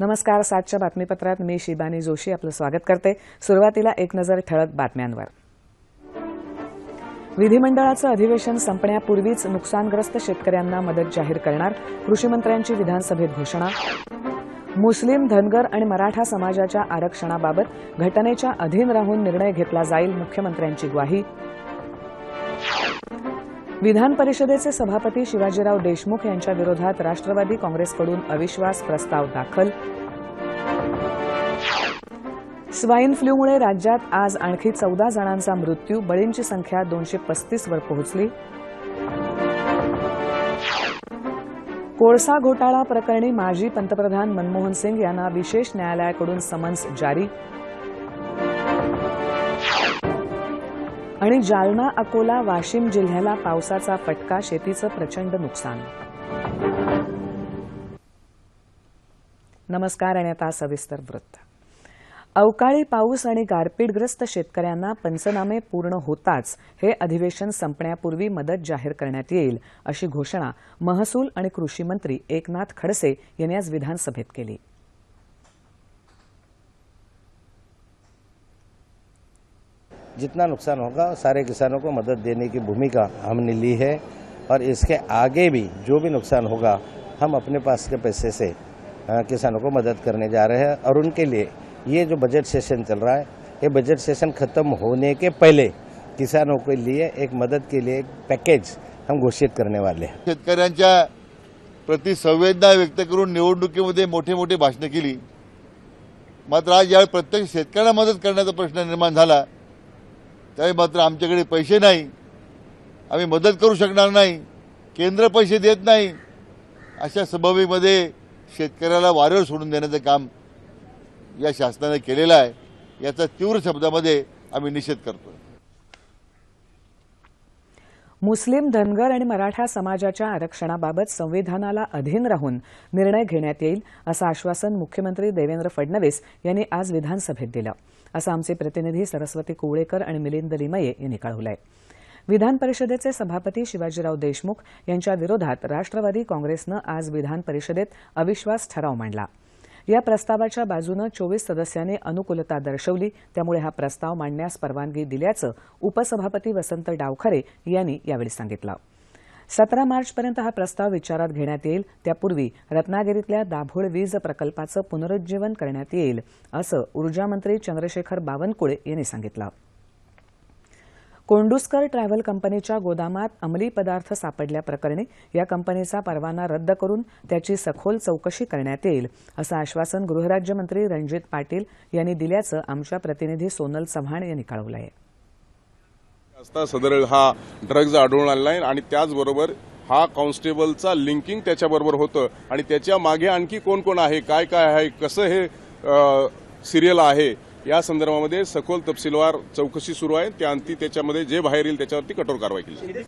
नमस्कार सातच्या बातमीपत्रात मी शिबानी जोशी आपलं स्वागत करते. सुरुवातीला एक नजर ठळक बातम्यांवर. विधिमंडळाचं अधिवेशन संपण्यापूर्वीच नुकसानग्रस्त शेतकऱ्यांना मदत जाहीर करणार कृषीमंत्र्यांची विधानसभेत घोषणा. मुस्लिम धनगर आणि मराठा समाजाच्या आरक्षणाबाबत घटनेच्या अधीन राहून निर्णय घेतला जाईल मुख्यमंत्र्यांची ग्वाही. विधान परिषदेचे सभापती शिवाजीराव देशमुख यांच्या विरोधात राष्ट्रवादी काँग्रेसकडून अविश्वास प्रस्ताव दाखल. स्वाईन फ्लूमुळे राज्यात आज आणखी चौदा जणांचा मृत्यू बळींची संख्या दोनशे पस्तीस वर पोहोचली. कोळसा घोटाळा प्रकरणी माजी पंतप्रधान मनमोहन सिंग यांना विशेष न्यायालयाकडून समन्स जारी. आणि जालना अकोला वाशिम जिल्ह्याला पावसाचा फटका शेतीचं प्रचंड नुकसान. नमस्कार आणि आता सविस्तर वृत्त. अवकाळी पाऊस आणि गारपीटग्रस्त शेतकऱ्यांना पंचनामे पूर्ण होताच हे अधिवेशन संपण्यापूर्वी मदत जाहीर करण्यात येईल अशी घोषणा महसूल आणि कृषी मंत्री एकनाथ खडसे यांनी आज विधानसभेत केली. जितना नुकसान होगा, सारे किसानों को मदद देने की भूमिका हमने ली है और इसके आगे भी जो भी नुकसान होगा, हम अपने पास के पैसे से किसानों को मदद करने जा रहे हैं और उनके लिए ये जो बजट सेशन चल रहा है, ये बजट सेशन खत्म होने के पहले किसानों के लिए एक मदद के लिए एक पैकेज हम घोषित करने वाले हैं। शेतकऱ्यांच्या प्रति संवेदना व्यक्त करून निवडणुकीमध्ये मोठे मोठे भाषणं केली. मात्र आज ज्यावेळी प्रत्यक्ष शेतकऱ्यांना मदत करण्याचा प्रश्न निर्माण त्यावेळी मात्र आमच्याकडे पैसे नाही. आम्ही मदत करू शकणार नाही. केंद्र पैसे देत नाही. अशा सभावीमध्ये शेतकऱ्याला वाऱ्यावर सोडून देण्याचं काम या शासनाने केलेलं आहे. याचा तीव्र शब्दामध्ये आम्ही निषेध करतो मुस्लिम धनगर आणि मराठा समाजाच्या आरक्षणाबाबत संविधानाला अधीन राहून निर्णय घेण्यात येईल असं आश्वासन मुख्यमंत्री देवेंद्र फडणवीस यांनी आज विधानसभेत दिलं. असं आमचे प्रतिनिधी सरस्वती कुवळेकर आणि मिलिंद लिमये यांनी कळवलं आहे विधान परिषदेचे सभापती शिवाजीराव देशमुख यांच्या विरोधात राष्ट्रवादी काँग्रेसनं आज विधान परिषदेत अविश्वास ठराव मांडला. या प्रस्तावाच्या बाजूनं चोवीस सदस्यांनी अनुकूलता दर्शवली. त्यामुळे हा प्रस्ताव मांडण्यास परवानगी दिल्याचं उपसभापती वसंत डावखरे यांनी यावेळी सांगितलं. सतरा मार्चपर्यंत हा प्रस्ताव विचारात घेण्यात येईल. त्यापूर्वी रत्नागिरीतल्या दाभोळ वीज प्रकल्पाचं पुनरुज्जीवन करण्यात येईल असं ऊर्जामंत्री चंद्रशेखर बावनकुळे यांनी सांगितलं. कोंडुस्कर ट्रॅव्हल कंपनीच्या गोदामात अंमली पदार्थ सापडल्याप्रकरणी या कंपनीचा परवाना रद्द करून त्याची सखोल चौकशी करण्यात येईल असं आश्वासन गृहराज्यमंत्री रणजित पाटील यांनी दिल्याचं आमच्या प्रतिनिधी सोनल चव्हाण यांनी कळवलं आहे असता सदर हा ड्रग्ज आढळून आलेला आहे आणि त्याचबरोबर हा कॉन्स्टेबलचा लिंकिंग त्याच्याबरोबर होतं. आणि त्याच्यामागे आणखी कोण कोण आहे काय काय आहे कसं हे सिरियल आहे या संदर्भामध्ये सखोल तपशीलवार चौकशी सुरू आहे. त्या अंती त्याच्यामध्ये जे बाहेर येईल त्याच्यावरती कठोर कारवाई केली जाईल.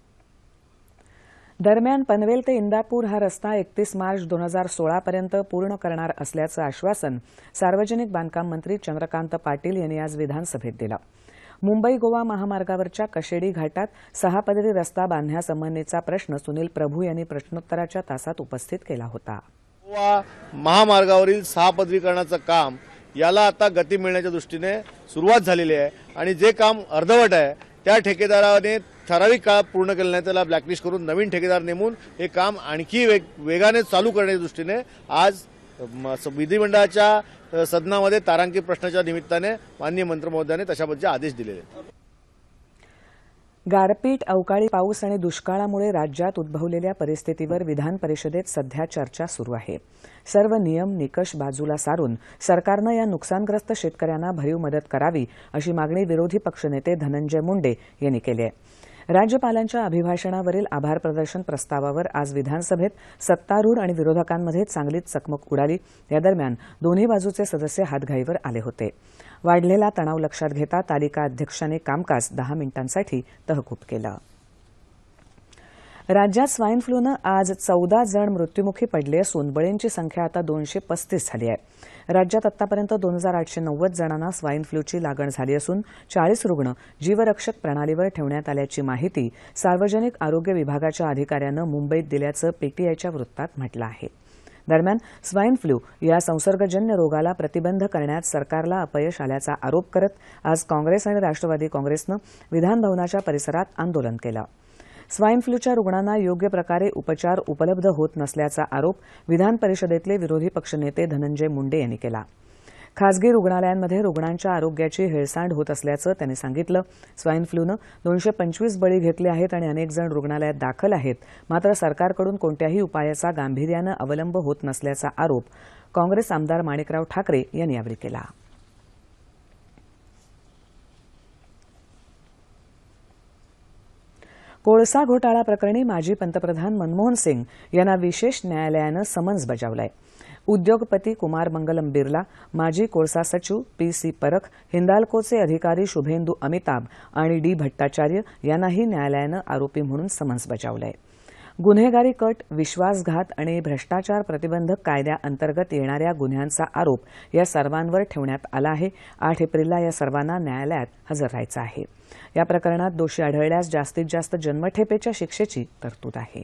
दरम्यान पनवेल ते इंदापूर हा रस्ता एकतीस मार्च दोन हजार सोळापर्यंत पूर्ण करणार असल्याचं आश्वासन सार्वजनिक बांधकाम मंत्री चंद्रकांत पाटील यांनी आज विधानसभेत दिलं. मुंबई गोवा महामार्गावरच्या कशेडी घाटात सहा पदरी रस्ता बांधण्यासंबंधीचा प्रश्न सुनील प्रभू यांनी प्रश्नोत्तराच्या तासात उपस्थित केला होता. गोवा महामार्गावरील सहा पदरीकरणाचं काम याला आता गती मिळण्याच्या दृष्टीने सुरुवात झालेली आहे. आणि जे काम अर्धवट आहे त्या ठेकेदाराने ठराविक काळ पूर्ण केलं नाही त्याला ब्लॅकलिस्ट करून नवीन ठेकेदार नेमून हे काम आणखी वेग वेगाने चालू करण्याच्या दृष्टीने आज म, स- विधिमंडळाच्या सदनामध्ये तारांकित प्रश्नाच्या निमित्ताने माननीय मंत्रिमहोदयाने तशाबद्दल आदेश दिलेले आहेत. गारपीट अवकाळी पाऊस आणि दुष्काळामुळे राज्यात उद्भवलेल्या परिस्थितीवर विधान परिषदेत सध्या चर्चा सुरू आहे. सर्व नियम निकष बाजूला सारून सरकारनं या नुकसानग्रस्त शेतकऱ्यांना भरीव मदत करावी अशी मागणी विरोधी पक्षनेते धनंजय मुंडे यांनी केली आहे. राज्यपालांच्या अभिभाषणावरील आभार प्रदर्शन प्रस्तावावर आज विधानसभेत सत्तारूढ आणि विरोधकांमध्ये चांगलीच चकमक उडाली. या दरम्यान दोन्ही बाजूचे सदस्य हातघाईवर आले होते. वाढलेला तणाव लक्षात घेता तालिका अध्यक्षांनी कामकाज दहा मिनिटांसाठी तहकूब केलं. राज्यात स्वाईन फ्लूनं आज चौदा जण मृत्युमुखी पडले असून बळींची संख्या आता दोनशे पस्तीस झाली आहे. राज्यात आतापर्यंत दोन हजार आठशे नव्वद जणांना स्वाईन फ्लूची लागण झाली असून चाळीस रुग्ण जीवरक्षक प्रणालीवर ठेवण्यात आल्याची माहिती सार्वजनिक आरोग्य विभागाच्या अधिकाऱ्यानं मुंबईत दिल्याचं पीटीआयच्या वृत्तात म्हटलं आहे. दरम्यान स्वाईन फ्लू या संसर्गजन्य रोगाला प्रतिबंध करण्यात सरकारला अपयश आल्याचा आरोप करत आज काँग्रेस आणि राष्ट्रवादी काँग्रेसनं विधानभवनाच्या परिसरात आंदोलन केलं. स्वाईन फ्लूच्या रुग्णांना योग्य प्रकारे उपचार उपलब्ध होत नसल्याचा आरोप विधान परिषदेतले विरोधी पक्षनेते धनंजय मुंडे यांनी केला. खासगी रुग्णालयांमध्ये रुग्णांच्या आरोग्याची हेळसांड होत असल्याचं त्यांनी सांगितलं. स्वाईन फ्लूनं दोनशे पंचवीस बळी घेतले आहेत आणि अनेक जण रुग्णालयात दाखल आहेत. मात्र सरकारकडून कोणत्याही उपायाचा गांभीर्यानं अवलंब होत नसल्याचा आरोप काँग्रेस आमदार माणिकराव ठाकरे यांनी यावेळी केला. कोळसा घोटाळा प्रकरणी माजी पंतप्रधान मनमोहन सिंग यांना विशेष न्यायालयानं समन्स बजावलंय. उद्योगपती कुमार मंगलम बिर्ला माजी कोळसा सचिव पी सी परख हिंदाल्कोचे अधिकारी शुभेंदू अमिताभ आणि डी भट्टाचार्य यांनाही न्यायालयानं आरोपी म्हणून समन्स बजावलंय. गुन्हेगारी कट विश्वासघात आणि भ्रष्टाचार प्रतिबंधक कायद्याअंतर्गत येणाऱ्या गुन्ह्यांचा आरोप या सर्वांवर ठेवण्यात आला आहे. आठ एप्रिलला या सर्वांना न्यायालयात हजर राहायचं आहे. या प्रकरणात दोषी आढळल्यास जास्तीत जास्त जन्मठेपेच्या शिक्षेची तरतूद आहे.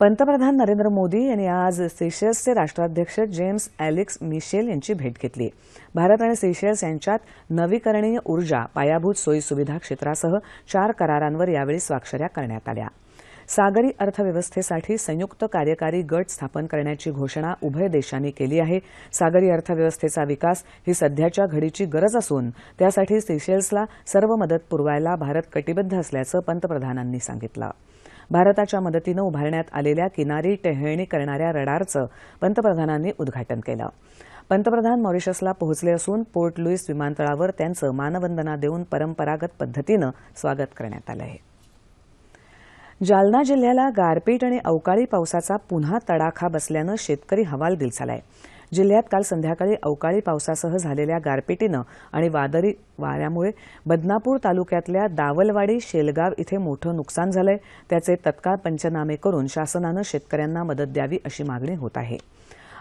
पंतप्रधान नरेंद्र मोदी यांनी आज सेशेल्सचे राष्ट्राध्यक्ष जेम्स ॲलेक्स मिशेल यांची भेट घेतली. भारत आणि सेशेल्स यांच्यात नवीकरणीय ऊर्जा पायाभूत सोयीसुविधा क्षेत्रासह चार करारांवर यावेळी स्वाक्षऱ्या करण्यात आल्या. सागरी अर्थव्यवस्थेसाठी संयुक्त कार्यकारी गट स्थापन करण्याची घोषणा उभय देशांनी केली आहे. सागरी अर्थव्यवस्थेचा विकास ही सध्याच्या घडीची गरज असून त्यासाठी सिशेल्सला सर्व मदत पुरवायला भारत कटिबद्ध असल्याचं पंतप्रधानांनी सांगितलं. भारताच्या मदतीनं उभारण्यात आलेल्या किनारी टेहळणी करणाऱ्या रडारचं पंतप्रधानांनी उद्घाटन केलं. पंतप्रधान मॉरिशसला पोहोचले असून पोर्ट लुईस विमानतळावर त्यांचं मानवंदना देऊन परंपरागत पद्धतीनं स्वागत करण्यात आलं आहे. जालना जिल्ह्याला गारपीट आणि अवकाळी पावसाचा पुन्हा तडाखा बसल्यानं शेतकरी हवालदिल झालाय जिल्ह्यात काल संध्याकाळी अवकाळी पावसासह झालेल्या गारपिटीनं आणि वादळी वाऱ्यामुळे बदनापूर तालुक्यातल्या दावलवाडी शेलगाव इथे मोठं नुकसान झालंय. त्याचे तत्काळ पंचनामे करून शासनानं शेतकऱ्यांना मदत द्यावी अशी मागणी होत आहे.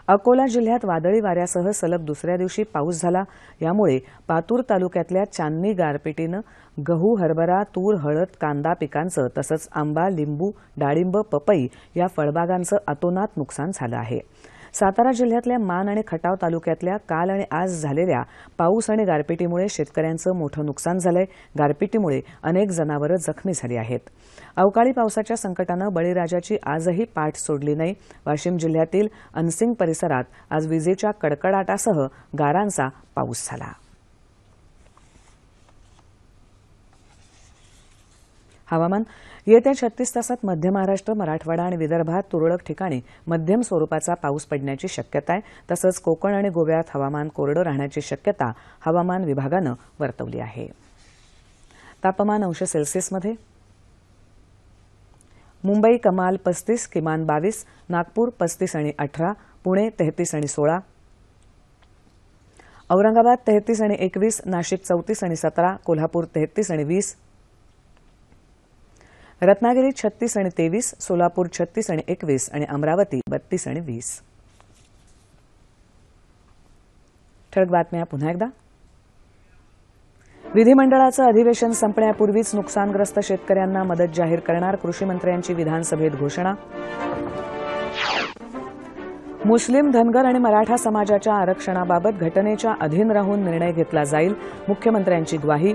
अकोला जिल्ह्यात वादळी वाऱ्यासह सलग दुसऱ्या दिवशी पाऊस झाला. यामुळे पातूर तालुक्यातल्या चांदणी गारपिटीनं गहू हरभरा तूर हळद कांदा पिकांचं तसंच आंबा लिंबू डाळिंब पपई या फळबागांचं अतोनात नुकसान झालं आहे. सातारा जिल्ह्यातल्या मान आणि खटाव तालुक्यातल्या काल आणि आज झालेल्या पाऊस आणि गारपिटीमुळे शेतकऱ्यांचं मोठं नुकसान झालंय. गारपिटीमुळे अनेक जनावरं जखमी झाली आहेत. अवकाळी पावसाच्या संकटानं बळीराजाची आजही पाठ सोडली नाही. वाशिम जिल्ह्यातील अनसिंग परिसरात आज विजेच्या कडकडाटासह गारांचा पाऊस झाला. हवामान. येत्या छत्तीस तासात मध्य महाराष्ट्र मराठवाडा आणि विदर्भात तुरळक ठिकाणी मध्यम स्वरूपाचा पाऊस पडण्याची शक्यता आहे. तसंच कोकण आणि गोव्यात हवामान कोरडं राहण्याची शक्यता हवामान विभागानं वर्तवली आहे. तापमान अंश सेल्सिअसमध्ये मुंबई कमाल पस्तीस किमान बावीस नागपूर पस्तीस आणि अठरा पुणे तेहतीस आणि सोळा औरंगाबाद तेहतीस आणि एकवीस नाशिक चौतीस आणि सतरा कोल्हापूर तेहतीस आणि वीस रत्नागिरी छत्तीस आणि तेवीस सोलापूर छत्तीस आणि एकवीस आणि अमरावती बत्तीस आणि वीस. ठळक बातम्या पुन्हा एकदा. विधिमंडळाचं अधिवेशन संपण्यापूर्वीच नुकसानग्रस्त शेतकऱ्यांना मदत जाहीर करणार कृषीमंत्र्यांची विधानसभेत घोषणा. मुस्लिम धनगर आणि मराठा समाजाच्या आरक्षणाबाबत घटनेच्या अधीन राहून निर्णय घेतला जाईल मुख्यमंत्र्यांची ग्वाही.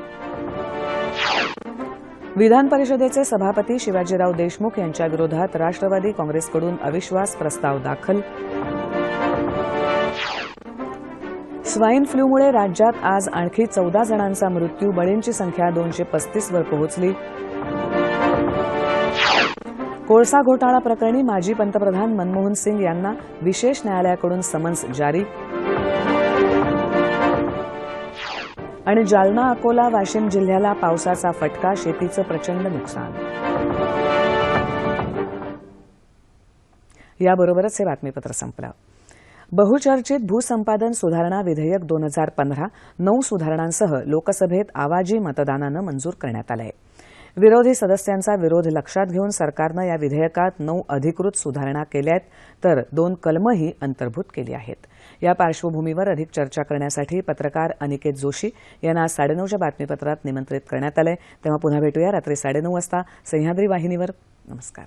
विधान परिषदेचे सभापती शिवाजीराव देशमुख यांच्या विरोधात राष्ट्रवादी काँग्रेसकडून अविश्वास प्रस्ताव दाखल. स्वाईन फ्लूमुळे राज्यात आज आणखी चौदा जणांचा मृत्यू बळींची संख्या दोनशे पस्तीसवर पोहोचली. कोळसा घोटाळा प्रकरणी माजी पंतप्रधान मनमोहन सिंग यांना विशेष न्यायालयाकडून समन्स जारी. आणि जालना अकोला वाशिम जिल्ह्याला पावसाचा फटका शेतीचं प्रचंड नुकसान. याबरोबरच हे बातमीपत्र संपलं. बहुचर्चित भूसंपादन सुधारणा विधेयक दोन हजार पंधरा नऊ सुधारणांसह लोकसभेत आवाजी मतदानानं मंजूर करण्यात आलंय. विरोधी सदस्यांचा विरोध लक्षात घेऊन सरकारनं या विधेयकात नऊ अधिकृत सुधारणा केल्या आहेत तर दोन कलमही अंतर्भूत केली आहेत. या पार्श्वभूमीवर अधिक चर्चा करण्यासाठी पत्रकार अनिकेत जोशी यांना आज साडेनऊच्या बातमीपत्रात निमंत्रित करण्यात आलंय. तेव्हा पुन्हा भेटूया रात्री साडेनऊ वाजता सह्याद्री वाहिनीवर. नमस्कार.